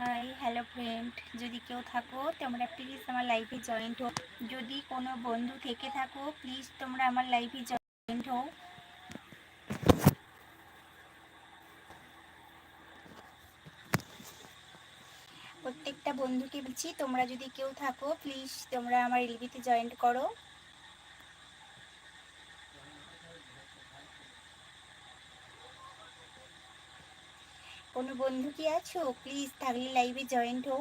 High, hello friend যদি কেউ থাকো, তোমরা প্লিজ আমার লাইফে জয়েন্ট হো যদি কোনো বন্ধু থেকে থাকো প্লিজ তোমরা আমার লাইফে জয়েন্ট হো প্রত্যেকটা বন্ধুকে বলছি, তোমরা যদি কেউ থাকো প্লিজ তোমরা আমার এলবিতে জয়েন্ট করো। কোনো বন্ধু কি আছো? প্লিজ থাকলে লাইভে জয়েন্ট হো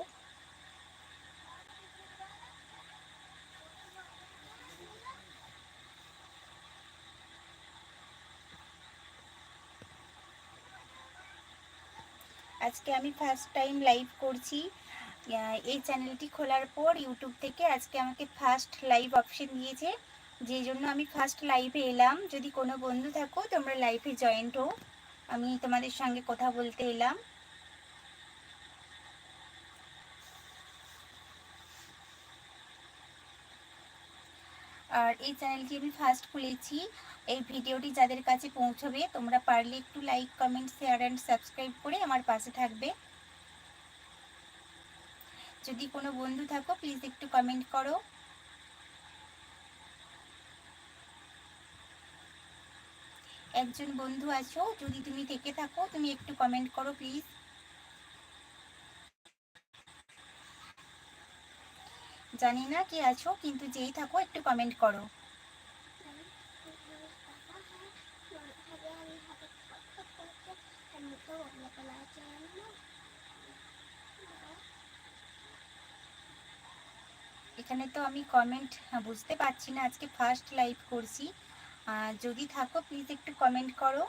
আজকে আমি ফার্স্ট টাইম লাইভ করছি। এই চ্যানেলটি খোলার পর ইউটিউব থেকে আজকে আমাকে ফার্স্ট লাইভ অপশন দিয়েছে। যে জন্য আমি ফার্স্ট লাইভে এলাম। যদি কোনো বন্ধু থাকো, তোমরা লাইভে জয়েন্ট হো আমি তোমাদের সঙ্গে কথা বলতে এলাম। আর এই চ্যানেলটি আমি ফার্স্ট খুলেছি। এই ভিডিওটি যাদের কাছে পৌঁছবে, তোমরা পারলে একটু like comment share and subscribe করে আমার পাশে থাকবে। যদি কোনো বন্ধু থাকো প্লিজ একটু কমেন্ট করো। একজন বন্ধু আছো, যদি তুমি থেকে থাকো, তুমি একটু কমেন্ট করো প্লিজ জানি না কি আছো, কিন্তু যেই থাকো, একটু কমেন্ট করো। এখানে তো আমি কমেন্ট বুঝতে পারছি না। আজকে ফার্স্ট লাইভ করছি। যদি থাকো প্লিজ একটু কমেন্ট করো।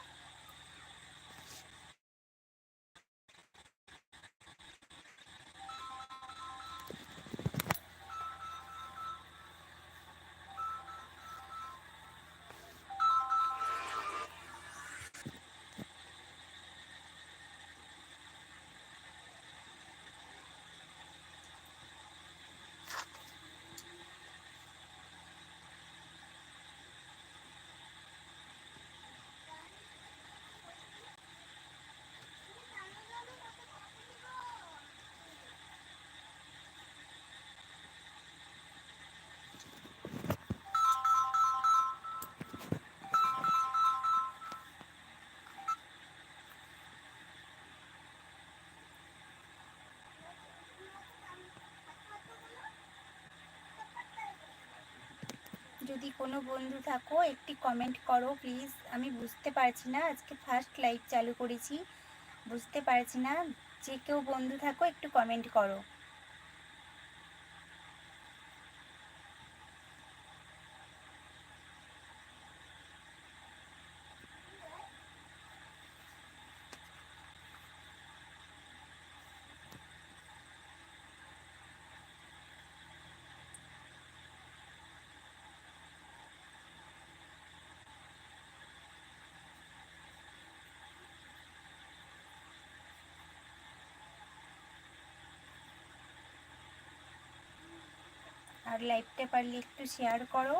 যদি কোনো বন্ধু থাকো, একটি কমেন্ট করো প্লিজ আমি বুঝতে পারছি না, আজকে ফার্স্ট লাইভ চালু করেছি। বুঝতে পারছি না, যে কেউ বন্ধু থাকো, একটু কমেন্ট করো। আর লাইভটা পারলে একটু শেয়ার করো।